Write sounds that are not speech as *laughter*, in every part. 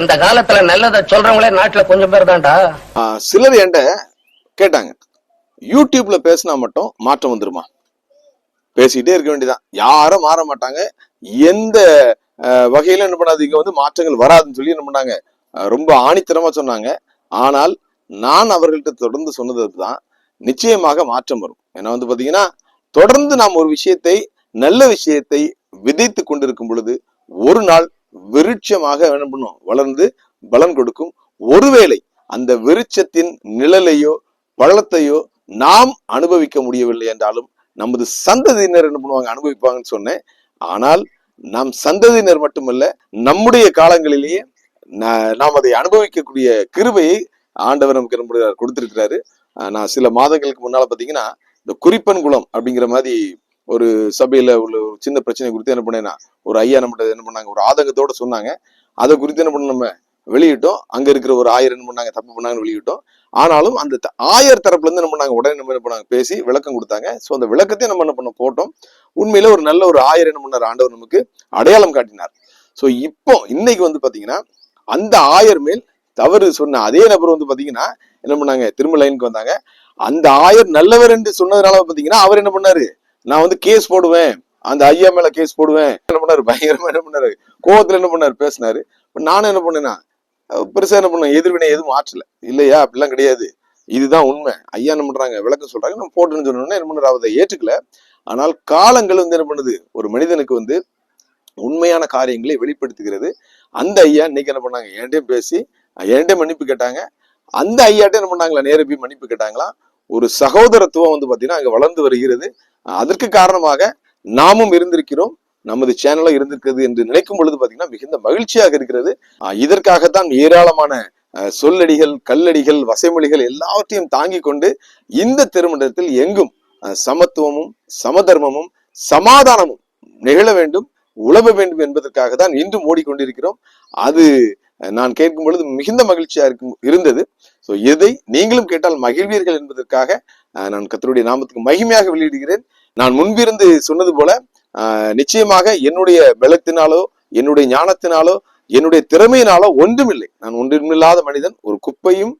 இந்த காலத்துல நல்லத சொல்றவங்களே நாட்டுல கொஞ்சம் பேர் தான்டா. சிலர் என்கிட்ட கேட்டாங்க. யூடியூப்ல பேசினா மட்டும் மாற்றம் வந்துருமா? பேசிக்கிட்டே இருக்க வேண்டியதான் யாரும் மாற மாட்டாங்க. எந்த வகையில என்ன பண்ணாது. இங்க வந்து மாற்றங்கள் வராதுன்னு சொல்லி என்ன பண்ணாங்க? ரொம்ப ஆணித்தரமா சொன்னாங்க. ஆனால் நான் அவர்கள்ட்ட தொடர்ந்து சொன்னது தான் நிச்சயமாக மாற்றம் வரும். ஏன்னா வந்து பாத்தீங்கன்னா தொடர்ந்து நாம் ஒரு விஷயத்தை நல்ல விஷயத்தை விதைத்து கொண்டிருக்கும் பொழுது ஒரு நாள் விருட்சமாக என்ன பண்ணும்? வளர்ந்து பலன் கொடுக்கும். ஒருவேளை அந்த விருட்சத்தின் நிழலையோ பழத்தையோ நாம் அனுபவிக்க முடியவில்லை என்றாலும் நமது சந்ததியினர் என்ன பண்ணுவாங்க? அனுபவிப்பாங்கன்னு சொன்னேன். ஆனால் நம் சந்ததியினர் மட்டுமல்ல நம்முடைய காலங்களிலேயே நாம் அதை அனுபவிக்கக்கூடிய கிருபையை ஆண்டவர் நமக்கு என்ன கொடுத்துருக்கிறாரு கொடுத்திருக்கிறாரு. ஆஹ் நான் சில மாதங்களுக்கு முன்னால பாத்தீங்கன்னா இந்த குறிப்பன் குளம் அப்படிங்கிற மாதிரி ஒரு சபையில உள்ள ஒரு சின்ன பிரச்சனை குறித்து என்ன பண்ணேன்னா ஒரு ஐயா நம்மகிட்ட என்ன பண்ணாங்க ஒரு ஆதங்கத்தோட சொன்னாங்க. அதை குறித்து என்ன பண்ண நம்ம வெளியிட்டோம். அங்க இருக்கிற ஒரு ஆயர் என்ன பண்ணாங்க தப்பு பண்ணாங்கன்னு வெளியிட்டோம். ஆனாலும் அந்த த- ஆயர் தரப்புல இருந்து என்ன பண்ணாங்க உடனே நம்ம என்ன பண்ணாங்க பேசி விளக்கம் கொடுத்தாங்க. ஸோ அந்த விளக்கத்தையும் நம்ம என்ன பண்ண போட்டோம். உண்மையில ஒரு நல்ல ஒரு ஆயர் என்ன பண்ணார் ஆண்டவர் நமக்கு அடையாளம் காட்டினார். ஸோ இப்போ இன்னைக்கு வந்து பாத்தீங்கன்னா அந்த ஆயர் மேல் தவறு சொன்ன அதே நபர் வந்து பாத்தீங்கன்னா என்ன பண்ணாங்க திரும்ப லைனுக்கு வந்தாங்க. அந்த ஆயர் நல்லவர் என்று சொன்னதுனால பாத்தீங்கன்னா அவர் என்ன பண்ணாரு நான் வந்து கேஸ் போடுவேன். அந்த ஐயா மேல கேஸ் போடுவேன். என்ன பண்ணாரு? பயங்கரமா என்ன பண்ணாரு? கோவத்துல என்ன பண்ணாரு? பேசினாரு. நானும் என்ன பண்ணேன்னா பெருசா என்ன பண்ணேன்? எதிர்வினை எதுவும் ஆற்றல. இல்லையா? அப்படிலாம் கிடையாது. இதுதான் உண்மை. ஐயா என்ன பண்றாங்க? விளக்கம் சொல்றாங்க. நம்ம போட்டுன்னு சொன்னோம்னா என்ன பண்ணுறது அதை ஏற்றுக்கல. ஆனால் காலங்கள் வந்து என்ன பண்ணுது? ஒரு மனிதனுக்கு வந்து உண்மையான காரியங்களை வெளிப்படுத்துகிறது. அந்த ஐயா இன்னைக்கு என்ன பண்ணாங்க? என்கிட்டயும் பேசி என்கிட்டயும் மன்னிப்பு கேட்டாங்க. அந்த ஐயாட்ட என்ன பண்ணாங்களா? நேரப்பி மன்னிப்பு கேட்டாங்களா? ஒரு சகோதரத்துவம் வந்து பாத்தீங்கன்னா அங்க வளர்ந்து வருகிறது. அதற்கு காரணமாக நாமும் இருந்திருக்கிறோம். நமது சேனலும் இருந்திருக்கிறது என்று நினைக்கும் பொழுது பாத்தீங்கன்னா மிகுந்த மகிழ்ச்சியாக இருக்கிறது. இதற்காகத்தான் ஏராளமான சொல்லடிகள் கல்லடிகள் வசைமொழிகள் எல்லாவற்றையும் தாங்கிக் கொண்டு இந்த திருமணத்தில் எங்கும் சமத்துவமும் சமதர்மமும் சமாதானமும் நிகழ வேண்டும் உழவ வேண்டும் என்பதற்காக தான் இன்றும் ஓடிக்கொண்டிருக்கிறோம். அது நான் கேட்கும் பொழுது மிகுந்த மகிழ்ச்சியா இருக்கும் இருந்தது. ஸோ எதை நீங்களும் கேட்டால் மகிழ்வீர்கள் என்பதற்காக நான் கத்தருடைய நாமத்துக்கு மகிமையாக வெளியிடுகிறேன். நான் முன்பிருந்து சொன்னது போல நிச்சயமாக என்னுடைய பலத்தினாலோ என்னுடைய ஞானத்தினாலோ என்னுடைய திறமையினாலோ ஒன்றுமில்லை. நான் ஒன்றுமில்லாத மனிதன் ஒரு குப்பையும்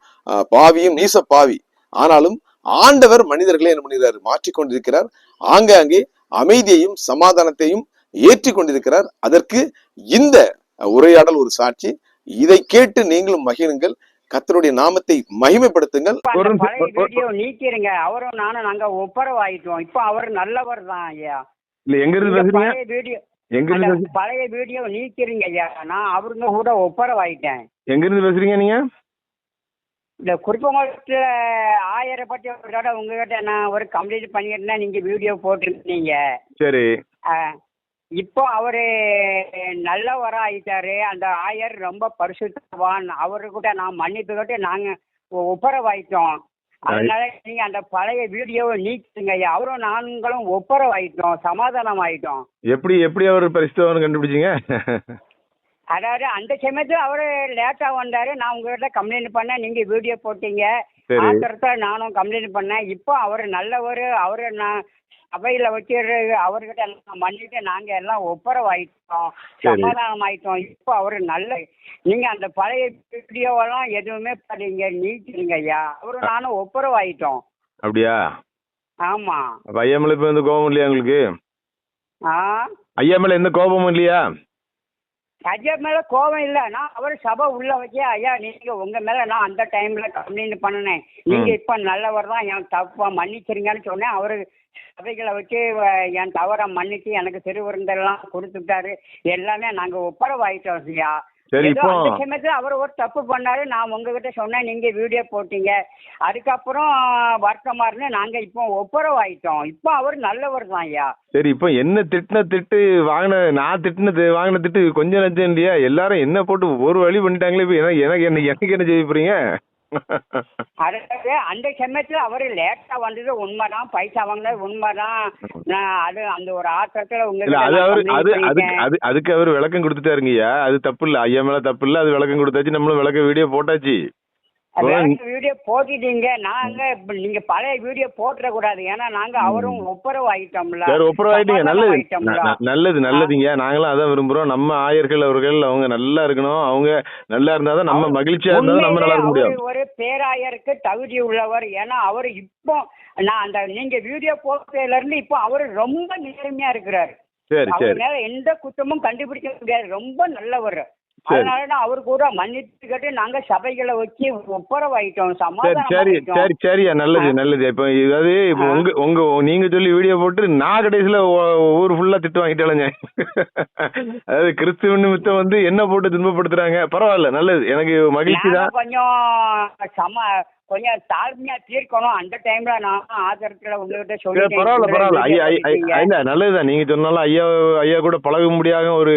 பாவியும் நீச பாவி. ஆனாலும் ஆண்டவர் மனிதர்களை என்ன பண்ணுகிறார்? மாற்றிக்கொண்டிருக்கிறார். ஆங்காங்கே அமைதியையும் சமாதானத்தையும் ஏற்றி கொண்டிருக்கிறார் அதற்கு இந்த உரையாடல் ஒரு சாட்சி. இதை கேட்டு நீங்களும் மகிழுங்கள். கர்த்தருடைய நாமத்தை மகிமைப்படுத்துங்கள். நீக்கிருங்க. அவரும் நானும் நாங்க ஒப்பரவாயிட்டோம். இப்போ அவர் நல்லவர் தான் ஐயா. இல்ல எங்க இருந்து இந்த பேசுறீங்க? பழைய வீடியோ எங்க பழைய வீடியோ நீக்கிருங்க ஐயா. நான் அவருங்க கூட ஒப்பரவாயிட்டேன். எங்க இருந்து பேசுறீங்க நீங்க? இந்த குருப்பங்குளத்துல ஆயிரம் பத்தி ஒரு தடவை உங்ககிட்ட நான் ஒரு கம்ப்ளீட் பண்ணியிருந்தேன். நீங்க வீடியோ போட்டிருந்தீங்க. சரி. ஆஹ், இப்போ அவரு நல்லவரா ஆயிட்டாரு அந்த ஆயர் ரொம்ப பரிசுத்தவான். அவரு கூட நான் மன்னிப்பு கேட்டு நாங்க ஒ- ஒப்பரவாயிட்டோம். அதனால நீங்க அந்த பழைய வீடியோவை நீக்கிங்க அவரும் நாங்களும் ஒப்பரவாயிட்டோம். சமாதானம் ஆயிட்டோம் எப்படி எப்படி அவர் பரிசுத்தவன் கண்டுபிடிச்சீங்க? *laughs* அதாவது அந்த சமயத்துல அவரு லேட்டா வந்தாரு. நான் உங்ககிட்ட கம்ப்ளைண்ட் பண்ணேன். நீங்க வீடியோ போட்டீங்க. ஆத்திரத்துல நானும் கம்ப்ளைண்ட் பண்ணேன். இப்போ அவர் நல்லவர். அவரு நான் சபையில வச்சு அவர்கிட்ட எல்லாம் மன்னிட்டு நாங்க எல்லாம் ஒப்பரவாயிட்டோம். சமாதானம் ஆயிட்டோம் இப்போ அவரு நல்ல நீங்க அந்த பழைய வீடியோவெல்லாம் எதுவுமே பண்ணீங்க. நீக்கிடுங்க ஐயா அவரும் நானும் ஒப்பரவாயிட்டோம். அப்படியா? ஆமா. ஐயா மேல இப்ப எந்த கோபம் இல்லையா உங்களுக்கு? ஆ? ஐயா மேல எந்த கோபமும் இல்லையா? ஐயா மேல கோபம் இல்ல. நான் அவர் சபை உள்ள வச்சு ஐயா நீங்க உங்க மேல நான் அந்த டைம்ல கம்ப்ளைண்ட் பண்ணினேன். நீங்க ம். இப்ப நல்லவர் தான். என் தப்பா மன்னிச்சிருங்கன்னு சொன்னேன். அவரு சபைகளை வச்சு என் தவறை மன்னிச்சு எனக்கு திருவிருந்தெல்லாம் கொடுத்துட்டாரு. எல்லாமே நாங்க ஒப்பரவாயிட்டோம் ஐயா. சரி, இப்போ- அவர் ஒரு தப்பு பண்ணாரு. நான் உங்ககிட்ட சொன்னேன் நீங்க வீடியோ போட்டீங்க. அதுக்கப்புறம் வருத்தமா இருந்து நாங்க இப்போ ஒப்பரவாயிட்டோம். இப்போ அவர் நல்லவர் தான் ஐயா. சரி இப்போ என்ன திட்டின திட்டு வாங்கின நான் திட்டினது வாங்கின திட்டு கொஞ்சம் நஞ்சம் இல்லையா? எல்லாரும் என்ன போட்டு ஒரு வழி பண்ணிட்டாங்களே இப்போ எனக்கு எனக்கு என்ன செய்ய போறீங்க? அதாவது அந்த சமயத்துல அவரு லேட்டா வந்தது உண்மைதான். பைசா வாங்கினது உண்மைதான். அது அந்த ஒரு ஆத்திரத்துல உங்க இல்ல அது அவர் அது அதுக்கு அது அதுக்கு அவர் விளக்கம் கொடுத்துட்டாருங்கய்யா. அது தப்பு இல்ல. ஐயா மேல தப்பு இல்ல. அது விளக்கம் கொடுத்தாச்சு. நம்மளும் விளக்க வீடியோ போட்டாச்சு. வீடியோ போட்டுட்டீங்க. நாங்க இப்ப நீங்க பழைய வீடியோ போட்டுற கூடாது. ஏன்னா நாங்க அவரும் ஒப்புரவு ஆயிட்டோம்ல சரி ஒப்புரவாயிட்டீங்க. சமாதானம் நல்லது. நல்லது நல்லதுங்க. நாங்களும் அதான் விரும்புறோம். நம்ம ஆயர்கள் அவர்கள் அவங்க நல்லா இருக்கணும். அவங்க நல்லா இருந்தாதான் நம்ம மகிழ்ச்சியா இருந்தாதான் நம்ம நல்லா இருக்க முடியும். ஒரு பேராயருக்கு தகுதி உள்ளவர். ஏன்னா அவர் இப்போ நான் அந்த நீங்க வீடியோ போட்டதுல இருந்து இப்போ அவரு ரொம்ப நேர்மையா இருக்கிறாரு. சரி சரி. எந்த குற்றமும் கண்டுபிடிக்க முடியாது. ரொம்ப நல்லவர். அதனால நான் அவர் கூட மன்னிப்பு கேட்டு நாங்க சபைகளை வச்சு ஒப்புரவாயிட்டோம். சரி சமாதானம் சரி. சரி சரியா நல்லது நல்லது. இப்போ இதாவது இப்போ. உங்க உங்க நீங்க சொல்லி வீடியோ போட்டு நான் கடைசியில ஊர் ஃபுல்லா திட்டு வாங்கிட்டாலுங்க அதாவது கிறிஸ்துவ நிமித்தம் வந்து என்ன போட்டு துன்பப்படுத்துறாங்க? பரவாயில்ல நல்லது. எனக்கு மகிழ்ச்சி தான். கொஞ்சம் சம கொஞ்சம் தாழ்மையா தீர்க்கணும். அந்த டைம்ல நான் ஆதரத்துல உங்ககிட்ட சொல்லிட்டேன். பரவாயில்ல பரவாயில்ல. ஐயா ஐயா நல்லதுதான். நீங்க சொன்னாலும் ஐயா ஐயா கூட பழக முடியாத ஒரு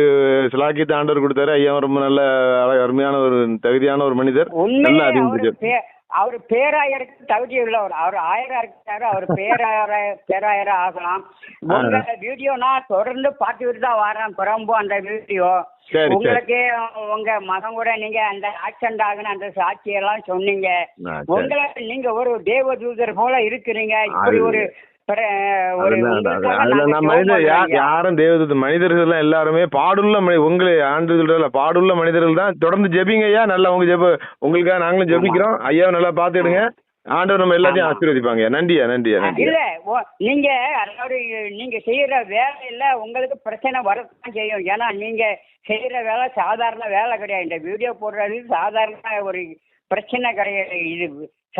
சிலாக்கியத்தை ஆண்டவர் கொடுத்தாரு. ஐயா ரொம்ப நல்ல அருமையான ஒரு தகுதியான ஒரு மனிதர். நல்ல உண்மையிலே அவரு பேராயருக்கு தகுதி உள்ளவர். அவர் ஆயரா இருக்காரு அவர் பேராயர பேராயரா ஆகலாம். உங்க வீடியோ நான் தொடர்ந்து பார்த்துக்கிட்டு தான் வரேன். பிரம்பு அந்த வீடியோ உங்களுக்கு உங்க மகன் கூட நீங்க அந்த ஆக்சிடென்ட் ஆகுன அந்த சாட்சியெல்லாம் சொன்னீங்க. ஆ, சரி. உங்களை நீங்க ஒரு தேவதூதர் போல இருக்கிறீங்க. இப்படி ஒரு ஐயா. யாரும் தேவதூத மனிதர்கள் எல்லாம் எல்லாருமே பாடுள்ள மனி உங்களை ஆண்டு சொல்றதுல பாடுள்ள மனிதர்கள் தான் தொடர்ந்து ஜெபிங்க ஐயா நல்லா உங்க ஜெப உங்களுக்காக நாங்களும் ஜெபிக்கிறோம். ஐயாவை நல்லா பாத்துடுங்க ஆண்டவர் நம்ம எல்லாத்தையும். ஆசீர்வதிப்பாங்க நன்றியா நன்றியா இல்ல நீங்க அதாவது நீங்க செய்யற வேலையில உங்களுக்கு பிரச்சனை வரத்தான் செய்யும். ஏன்னா நீங்க செய்யற வேலை சாதாரண வேலை கிடையாது. இந்த வீடியோ போடுறது சாதாரண ஒரு பிரச்சனை கிடையாது. இது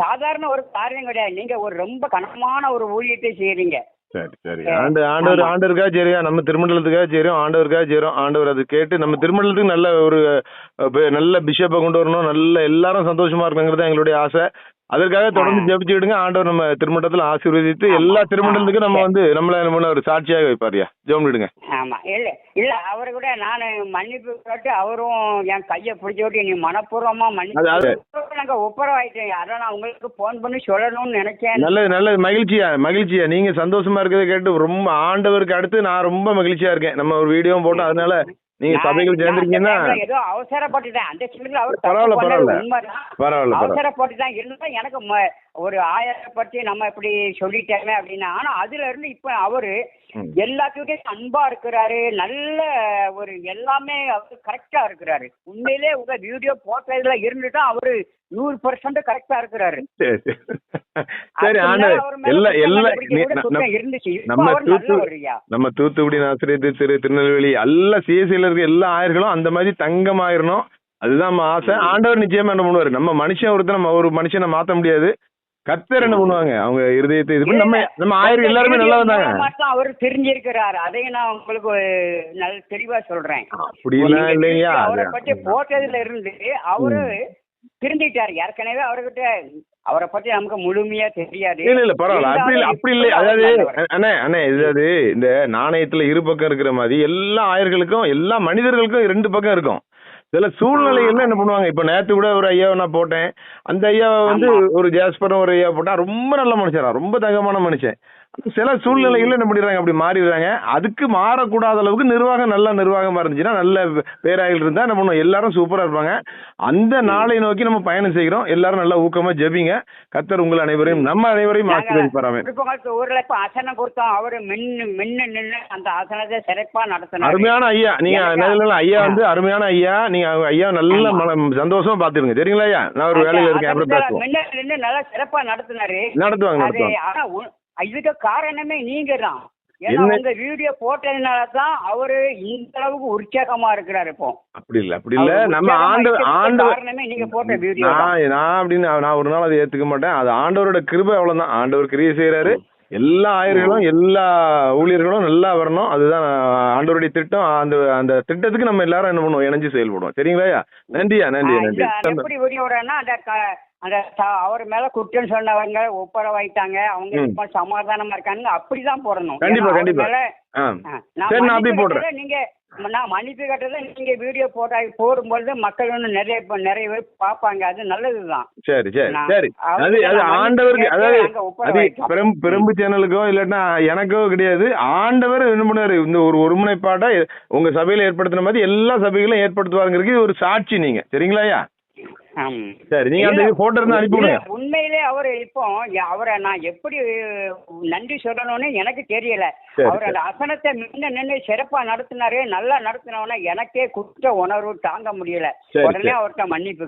சாதாரண ஒரு காரியம் கிடையாது. நீங்க ஒரு ரொம்ப கனமான ஒரு ஊழியத்தை செய்யறீங்க. சரி சரி. ஆண்டு ஆண்டவர். ஆண்டவருக்காக சரியா நம்ம திருமண்டலத்துக்காக சரியும் ஆண்டவருக்காக சரியும் ஆண்டவர் அது கேட்டு நம்ம திருமண்டலத்துக்கு நல்ல ஒரு நல்ல பிஷப்பை கொண்டு வரணும். நல்ல எல்லாரும் சந்தோஷமா இருக்கணுங்கிறது எங்களுடைய ஆசை. அதற்காக தொடர்ந்து ஆ. ஜெபிச்சுக்கிடுங்க ஆண்டவர் நம்ம திருமண்டலத்துல ஆசீர்வதித்து. எல்லா திருமண்டலத்துக்கும் நம்ம. வந்து நம்மள நம்ம ஒரு சாட்சியாக வைப்பாரியா ஜெபமிடுங்க ஆமா. இல்ல இல்ல அவரு கூட நான் மன்னிப்பு கேட்டு அவரும் என் கையை பிடிச்சி விட்டு நீ மனப்பூர்வமா மன்னிப்பு நாங்க ஒப்புரவாயிட்டேன். அதான் நான் உங்களுக்கு போன் பண்ணி சொல்லணும்னு நினைச்சேன். நல்லது நல்லது. மகிழ்ச்சியா மகிழ்ச்சியா நீங்க சந்தோஷமா இருக்கிறத கேட்டு ரொம்ப ஆண்டவருக்கு அடுத்து நான் ரொம்ப மகிழ்ச்சியா இருக்கேன். நம்ம ஒரு வீடியோவும் போட்டோம். அதனால நீங்க சபைகள் சேர்ந்திருக்கீங்கன்னா ஏதோ அவசரப்பட்டுட்டேன். அந்த சின்னதுல அவர் பரவாயில்ல, பரவாயில்ல. பரவாயில்ல இருந்தா எனக்கு ஒரு ஆயிரத்தை பத்தி நம்ம இப்படி சொல்லிட்டேமே அப்படின்னா ஆனா அதுல இருந்து இப்ப அவரு ம். எல்லாத்துக்கிட்டையும் அன்பா இருக்கிறாரு. நல்ல ஒரு எல்லாமே அவரு கரெக்டா இருக்கிறாரு. உண்மையிலே உங்க வீடியோ போட்டதுல இருந்துட்டா அவரு நூறு பர்சன்ட் கரெக்டா இருக்கிறாரு. சரி மேல எல்லா எல்லா நம்ம- இப்ப நம்ம தூத்துக்குடி நாசிரியத்து திரு திருநெல்வேலி எல்லா சிஎஸ்சியில் இருக்க எல்லா ஆயர்களும் அந்த மாதிரி தங்கமாயிரணும். அதுதான் நம்ம ஆசை. ஆண்டவர் நிச்சயமா என்ன பண்ணுவாரு? நம்ம மனுஷன் ஒருத்தர் நம்ம ஒரு மனுஷனை மாத்த முடியாது. கத்தர் என்ன பண்ணுவாங்க? அவங்க இருதயத்தை இது பண்ணி நம்ம நம்ம ஆயிரம் எல்லாருமே நல்லா வந்தாங்க. அவர் தெரிஞ்சிருக்கிறாரு. அதையும் நான் உங்களுக்கு நல்ல தெளிவா சொல்றேன். அப்படிலாம் இல்லையா அவரை பத்தி போட்டதுல இருந்து அவரு திருந்திட்டாரு. ஏற்கனவே அவர்கிட்ட அவரை பத்தி நமக்கு முழுமையா தெரியாது. இல்ல இல்ல பரவாயில்ல. அப்படி இல்ல அப்படி இல்லை. அதாவது. அண்ணே அண்ணே இது இந்த நாணயத்துல இரு பக்கம் இருக்கிற மாதிரி எல்லா ஆயர்களுக்கும் எல்லா மனிதர்களுக்கும் ரெண்டு பக்கம் இருக்கும். சில சூழ்நிலைகள்ல என்ன பண்ணுவாங்க? இப்ப நேத்து கூட ஒரு ஐயாவை நான் போட்டேன். அந்த ஐயாவை வந்து. ஒரு ஜாஸ்பரும் ஒரு ஐயா போட்டா ரொம்ப நல்ல மனுஷரா ரொம்ப தங்கமான மனுஷன். சில சூழ்நிலைகள்ல என்ன பண்ணிடுறாங்க? அப்படி மாறிடுறாங்க. அதுக்கு மாறக்கூடாத அளவுக்கு நிர்வாகம் நல்ல நிர்வாகமா இருந்துச்சுன்னா நல்ல பேராயில் இருந்தா என்ன பண்ணுவோம்? எல்லாரும் சூப்பரா இருப்பாங்க. அந்த நாளை நோக்கி நம்ம பயணம் செய்கிறோம். எல்லாரும் நல்லா ஊக்கமா ஜெபிங்க. கத்தர் உங்கள் அனைவரையும் நம்ம அனைவரையும் ஆசீர்வதிப்பாராமே. ஊர்ல இப்ப ஆசனம் கொடுத்தோம். அவரு மின்னு மின்னு நின்னு அந்த ஆசனத்தை சிறப்பா நடத்தினாரு. அருமையான ஐயா. நீங்க ஐயா. வந்து அருமையான ஐயா. நீங்க ஐயா நல்ல சந்தோஷமா பாத்துருங்க சரிங்களா ஐயா? நான் ஒரு வேலையில இருக்கேன். அப்புறம் பேசுவோம். நல்லா சிறப்பா நடத்தினாரு. நடத்துவாங்க நடத்துவாங்க. இதுக்கு காரணமே நீங்க தான் ஏன்னா என்ன? உங்க வீடியோ போட்டதுனால தான் அவரு இந்த அளவுக்கு உற்சாகமா இருக்கிறாரு இப்போ. அப்படி இல்ல அப்படி இல்ல. நம்ம காரணமே நீங்க போட்ட வீடியோ நான் நான் அப்படின்னு நான் ஒரு நாள் அதை ஏத்துக்க மாட்டேன். அது ஆண்டவரோட கிருபை அவ்வளவுதான். ஆண்டவர் கிரியை செய்யறாரு எல்லா ஆயர்களும் எல்லா ஊழியர்களும் நல்லா வரணும். அதுதான் ஆண்டவருடைய திட்டம். அந்த அந்த திட்டத்துக்கு நம்ம எல்லாரும் என்ன பண்ணுவோம்? இணைஞ்சு செயல்படுவோம். சரிங்களா ஐயா நன்றியா? நன்றி. நன்றி அந்த அவர் மேல குற்றம் சொன்னவங்க ஒப்புரவாயிட்டாங்க அவங்க ம். இப்ப சமாதானமா இருக்காங்க அப்படிதான் போடணும். கண்டிப்பா, கண்டிப்பா. நீங்க நான் மன்னிப்பு கேட்டதை நீங்க வீடியோ போட்டா போடும்பொழுது மக்கள் வந்து நிறைய நிறைய பேர் பார்ப்பாங்க. அது நல்லதுதான். சரி சரி சரி. அது அது ஆண்டவருக்கு அதாவது. பெரும் பெரும்பு சேனலுக்கோ இல்லாட்டா எனக்கோ கிடையாது. ஆண்டவர் என்ன பண்ணுவாரு இந்த ஒரு ஒருமுனைப்பாட்டை உங்க சபையில ஏற்படுத்தின மாதிரி எல்லா சபைகளும் ஏற்படுத்துவாருங்கிறதுக்கு இது ஒரு சாட்சி நீங்க. சரிங்களா ஐயா? ஆம். சரி நீங்க அந்த போட்டோ இருந்தா அனுப்பி விடுங்க. உண்மையிலே அவரு இப்போ அவரை நான் எப்படி நன்றி சொல்லணும்னு எனக்கு தெரியல. அவர் அந்த அசனத்தை நின்று நின்று சிறப்பா நடத்தினாரு நல்லா நடத்தினவன எனக்கே குற்ற உணர்வு தாங்க முடியல. உடனே. அவர்கிட்ட மன்னிப்பு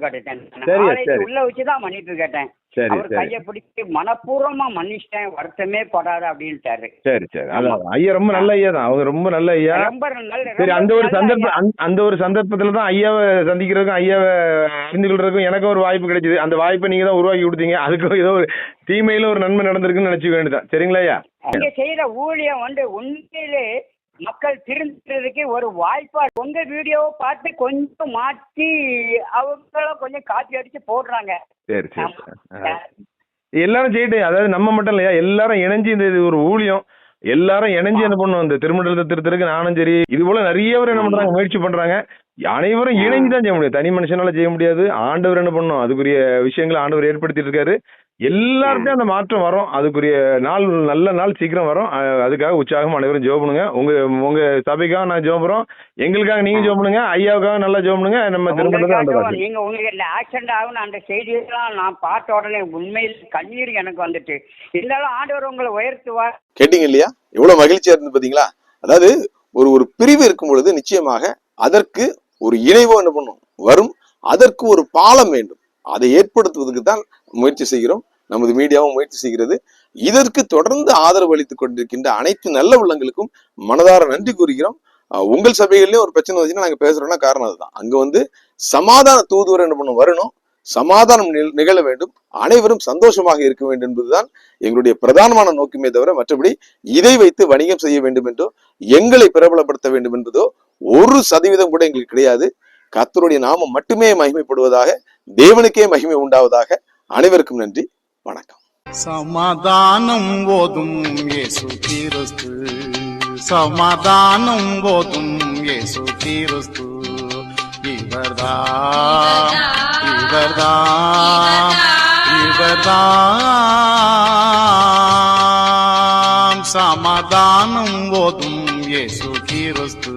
சரி. உள்ள வச்சுதான் மன்னிப்பு கேட்டேன். அவர் கையை பிடிச்சி மனப்பூர்வமா மன்னிச்சிட்டேன் வருத்தமே படாத அப்படின்ட்டாரு. சரி சரி. அதான் ஐயா ரொம்ப நல்ல ஐயா தான். அவங்க ரொம்ப நல்ல ஐயா. ரொம்ப நல்ல சரி அந்த ஒரு. அந்த- அந்த ஒரு சந்தர்ப்பத்துல தான் ஐயாவை சந்திக்கிறதுக்கும் ஐயாவை அறிந்து கொள்றதுக்கும் எனக்கும் ஒரு வாய்ப்பு கிடைச்சது. அந்த வாய்ப்பை நீங்க தான் உருவாக்கி கொடுத்தீங்க. அதுக்கும் ஏதோ ஒரு தீமையில ஒரு நன்மை நடந்திருக்குன்னு நினைச்சுக்க வேண்டியதான் சரிங்களா ஐயா? நீங்க செய்யற ஊழியம் வந்து உண்மையிலே மக்கள் திருந்துறதுக்கு ஒரு வாய்ப்பா உங்க வீடியோவை பார்த்து கொஞ்சம் மாற்றி அவங்கள கொஞ்சம் காப்பி அடிச்சு போடுறாங்க. சரி சரி. எல்லாரும் செய்யட்டும். அதாவது நம்ம மட்டும் இல்லையா? எல்லாரும் இணைஞ்சு இந்த இது ஒரு ஊழியம். எல்லாரும் இணைஞ்சு என்ன பண்ணுவோம் இந்த திருமண்டலத்தை திருத்தருக்கு நானும் சரி இது போல நிறைய பேர் என்ன பண்றாங்க? முயற்சி பண்றாங்க. அனைவரும் இணைஞ்சு தான் செய்ய முடியும். தனி மனுஷனால செய்ய முடியாது. ஆண்டவர் என்ன பண்ணும்? அதுக்குரிய விஷயங்களை ஆண்டவர் ஏற்படுத்திட்டு இருக்காரு எல்லார்ட்டையும் அந்த மாற்றம் வரும். அதுக்குரிய நாள் நல்ல நாள் சீக்கிரம் வரும். அதுக்காக உற்சாகம் அனைவரும் ஜெபம் பண்ணுங்க. உங்க உங்க சபைக்காக நான் ஜெபம் பண்றோம் எங்களுக்காக நீங்க ஜெபம் பண்ணுங்க. ஐயாவுக்காக நல்லா ஜெபம் பண்ணுங்க. நம்ம ஆண்டவர் நீங்க உங்களுக்கு ஆக்சிடென்ட் ஆகும்னு அந்த செய்தியெல்லாம் நான் பார்த்த உடனே உண்மையில் கண்ணீர் எனக்கு வந்துட்டு. இருந்தாலும் ஆண்டவர் உங்களை உயர்த்துவார். கேட்டீங்க இல்லையா? எவ்வளவு மகிழ்ச்சியா இருந்து பாத்தீங்களா? அதாவது ஒரு ஒரு பிரிவு இருக்கும் பொழுது நிச்சயமாக அதற்கு ஒரு இணைவோ என்ன பண்ணும்? வரும். அதற்கு ஒரு பாலம் வேண்டும். அதை ஏற்படுத்துவதற்கு தான் முயற்சி செய்கிறோம். நமது மீடியாவும் முயற்சி செய்கிறது. இதற்கு தொடர்ந்து ஆதரவு அளித்துக் கொண்டிருக்கின்ற அனைத்து நல்ல உள்ளங்களுக்கும் மனதார நன்றி கூறுகிறோம். உங்கள் சபைகள்லயும் ஒரு பிரச்சனை வந்துச்சுன்னா நாங்க பேசுறோம்னா காரணம் அதுதான். அங்க வந்து சமாதான தூதுவர் என்ன பண்ணும்? வரணும். சமாதானம் நிகழ வேண்டும். அனைவரும் சந்தோஷமாக இருக்க வேண்டும் என்பதுதான் எங்களுடைய பிரதானமான நோக்கமே தவிர மற்றபடி இதை வைத்து வணிகம் செய்ய வேண்டும் என்றோ எங்களை பிரபலப்படுத்த வேண்டும் என்பதோ ஒரு சதவீதம் கூட எங்களுக்கு கிடையாது. கத்தருடைய நாமம் மட்டுமே மகிமைப்படுவதாக தேவனுக்கே மகிமை உண்டாவதாக அனைவருக்கும் நன்றி வணக்கம். சமாதானம் போதும் இயேசு கிறிஸ்து. சமாதானம் போதும் இயேசு கிறிஸ்து. இவர்தான் இவர்தான் இவர்தான் சமாதானம் போதும் இயேசு கிறிஸ்து.